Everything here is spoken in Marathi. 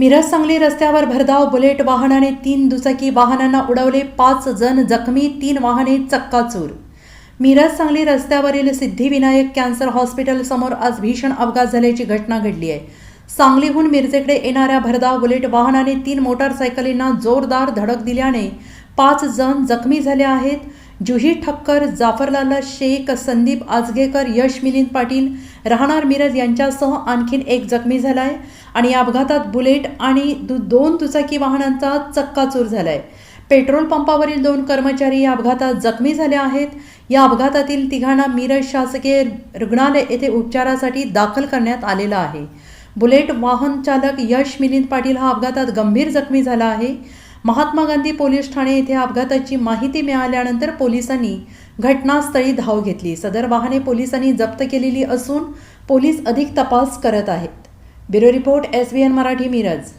मिरज सांगली रस्त्यावर भरधाव बुलेट वाहनाने तीन दुचाकी वाहनांना उडवले पाच जण जखमी तीन वाहने चक्काचूर. मिरज सांगली रस्त्यावरील सिद्धिविनायक कॅन्सर हॉस्पिटल समोर आज भीषण अपघात झाल्याची घटना घडली आहे. सांगलीहून मिरजेकडे येणाऱ्या भरधाव बुलेट वाहनाने तीन मोटारसायकलींना जोरदार धडक दिल्याने पाच जण जखमी झाले आहेत. जुही ठक्कर जाफरलाला शेख संदीप आजगेकर यश मिलिंद पाटील राहणार मिरज यांच्यासह आणखीन एक जखमी झाला आहे आणि या अपघातात बुलेट आणि दु दोन दुचाकी वाहनांचा चक्काचूर झाला आहे पेट्रोल पंपावरील दोन कर्मचारी या अपघातात जखमी झाले आहेत. या अपघातातील तिघांना मिरज शासकीय रुग्णालय येथे उपचारासाठी दाखल करण्यात आलेलं आहे. बुलेट वाहन चालक यश मिलिंद पाटील हा अपघातात गंभीर जखमी झाला आहे. महात्मा गांधी पोलीस ठाणे येथे अपघाताची माहिती मिळाल्यानंतर पोलिसांनी घटनास्थळी धाव घेतली. सदर वाहने पोलिसांनी जप्त केलेली असून पोलीस अधिक तपास करत आहेत. Bureau report S B N Marathi Miraj.